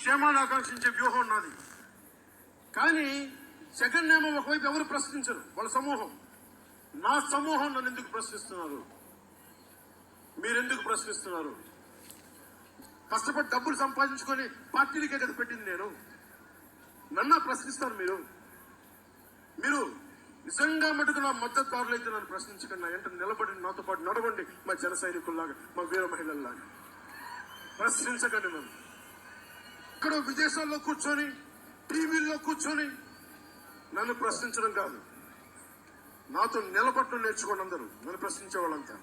క్షేమాన్ని ఆకాంక్షించే వ్యూహం నాది. కానీ సెకండ్ నేమో ఒకవైపు ఎవరు ప్రశ్నించరు? వాళ్ళ సమూహం. నా సమూహం నన్ను ఎందుకు ప్రశ్నిస్తున్నారు? మీరెందుకు ప్రశ్నిస్తున్నారు? కష్టపడి డబ్బులు సంపాదించుకొని పార్టీలకే కదా పెట్టింది నేను. నన్న ప్రశ్నిస్తారు మీరు. మీరు నిజంగా మటుకు నా మద్దతుదారులు అయితే నన్ను ప్రశ్నించకండి. నా వెంట నిలబడి నాతో పాటు నడవండి మా జన సైనికుల్లాగా మా వీర మహిళల్లాగా. ప్రశ్నించకండి నన్ను. ఎక్కడ విదేశాల్లో కూర్చొని టీవీల్లో కూర్చొని నన్ను ప్రశ్నించడం కాదు. నాతో నిలబట్టడం నేర్చుకోండి అందరూ నన్ను ప్రశ్నించే వాళ్ళంతా.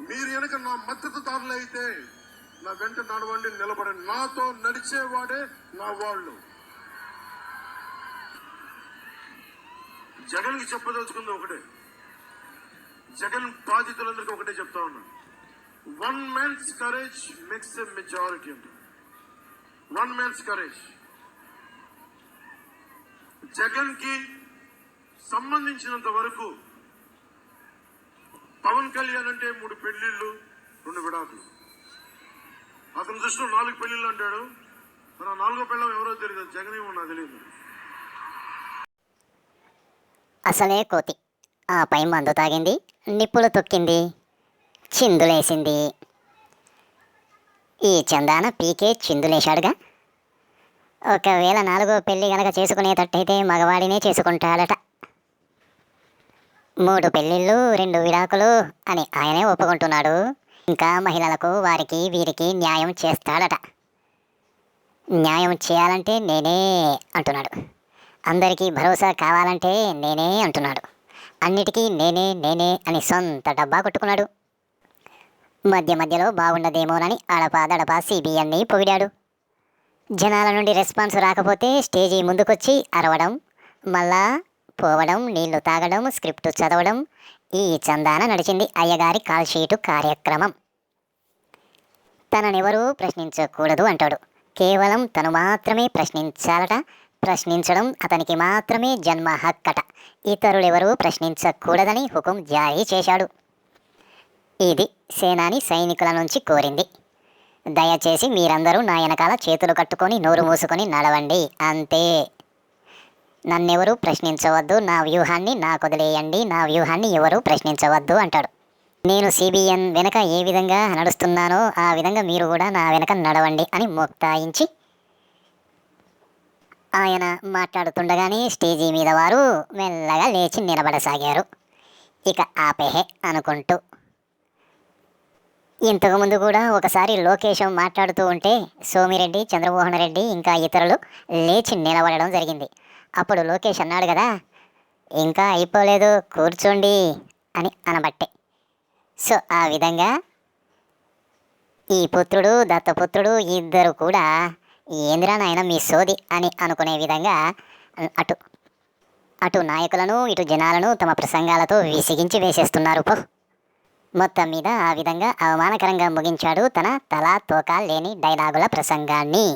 మీరు కనుక నా మద్దతుదారులు అయితే నా వెంట నడవండి నిలబడండి. నాతో నడిచేవాడే నా వాళ్ళు. జగన్కి చెప్పదలుచుకుంది ఒకటే. జగన్ బాధితులందరికీ ఒకటే చెప్తా ఉన్నాను one man's courage makes a majority అంట వన్ మ్యాన్స్ కరేజ్ జగన్కి సంబంధించినంత వరకు పవన్ కళ్యాణ్ అంటే మూడు పెళ్ళిళ్ళు రెండు విడాకులు. అతని దృష్టిలో నాలుగు పెళ్ళిళ్ళు అంటాడు. మన నాలుగో పెళ్ళం ఎవరో తెలియదు. జగన్ ఏమో నాకు తెలియదు. అసలే కోతి. ఆ పై మందు తాగింది నిప్పులు తొక్కింది చిందులేసింది. ఈ చందాన పీకే చిందులేశాడుగా? ఒకవేళ నాలుగో పెళ్ళి గనక చేసుకునేటట్టయితే మగవాడినే చేసుకుంటాడట. మూడు పెళ్ళిళ్ళు రెండు విడాకులు అని ఆయనే ఒప్పుకుంటున్నాడు. ఇంకా మహిళలకు వారికి వీరికి న్యాయం చేస్తాడట. న్యాయం చేయాలంటే నేనే అంటున్నాడు. అందరికీ భరోసా కావాలంటే నేనే అంటున్నాడు. అన్నిటికీ నేనే నేనే అని సొంత డబ్బా కొట్టుకున్నాడు. మధ్య మధ్యలో బాగుండదేమోనని అడపాదడపా సిబిఎన్ని పొగిడాడు. జనాల నుండి రెస్పాన్స్ రాకపోతే స్టేజీ ముందుకొచ్చి అరవడం మళ్ళా పోవడం నీళ్ళు తాగడం స్క్రిప్ట్ చదవడం ఈ చందాన నడిచింది అయ్యగారి కాల్ షీటు కార్యక్రమం. తననెవరూ ప్రశ్నించకూడదు అంటాడు. కేవలం తను మాత్రమే ప్రశ్నించాలట ప్రశ్నించడం అతనికి మాత్రమే జన్మ హక్కట. ఇతరులెవరూ ప్రశ్నించకూడదని హుకుం జారీ చేశాడు. ఇది సేనాని సైనికుల నుంచి కోరింది. దయచేసి మీరందరూ నా వెనకాల చేతులు కట్టుకొని నోరు మూసుకొని నడవండి. అంతే. నన్నెవరూ ప్రశ్నించవద్దు. నా వ్యూహాన్ని నాకు వదిలేయండి నా వ్యూహాన్ని ఎవరూ ప్రశ్నించవద్దు అంటాడు. నేను సిబిఎన్ వెనక ఏ విధంగా నడుస్తున్నానో ఆ విధంగా మీరు కూడా నా వెనక నడవండి అని మొక్తాయించి ఆయన మాట్లాడుతుండగానే స్టేజీ మీద వారు మెల్లగా లేచి నిలబడసాగారు. ఇక ఆపేహే అనుకుంటూ ఇంతకుముందు కూడా ఒకసారి లోకేశం మాట్లాడుతూ ఉంటే సోమిరెడ్డి చంద్రమోహన్ రెడ్డి ఇంకా ఇతరులు లేచి నిలబడడం జరిగింది. అప్పుడు లోకేష్ అన్నాడు కదా ఇంకా అయిపోలేదు కూర్చోండి అని అనబట్టే. సో ఆ విధంగా ఈ పుత్రుడు దత్తపుత్రుడు ఇద్దరు కూడా ఏందిరా నాయన మీ సోది అని అనుకునే విధంగా అటు అటు నాయకులను ఇటు జనాలను తమ ప్రసంగాలతో విసిగించి వేసేస్తున్నారు. పో. మొత్తం మీద ఆ విధంగా అవమానకరంగా ముగించాడు తన తలా తోక లేని డైలాగుల ప్రసంగాన్ని.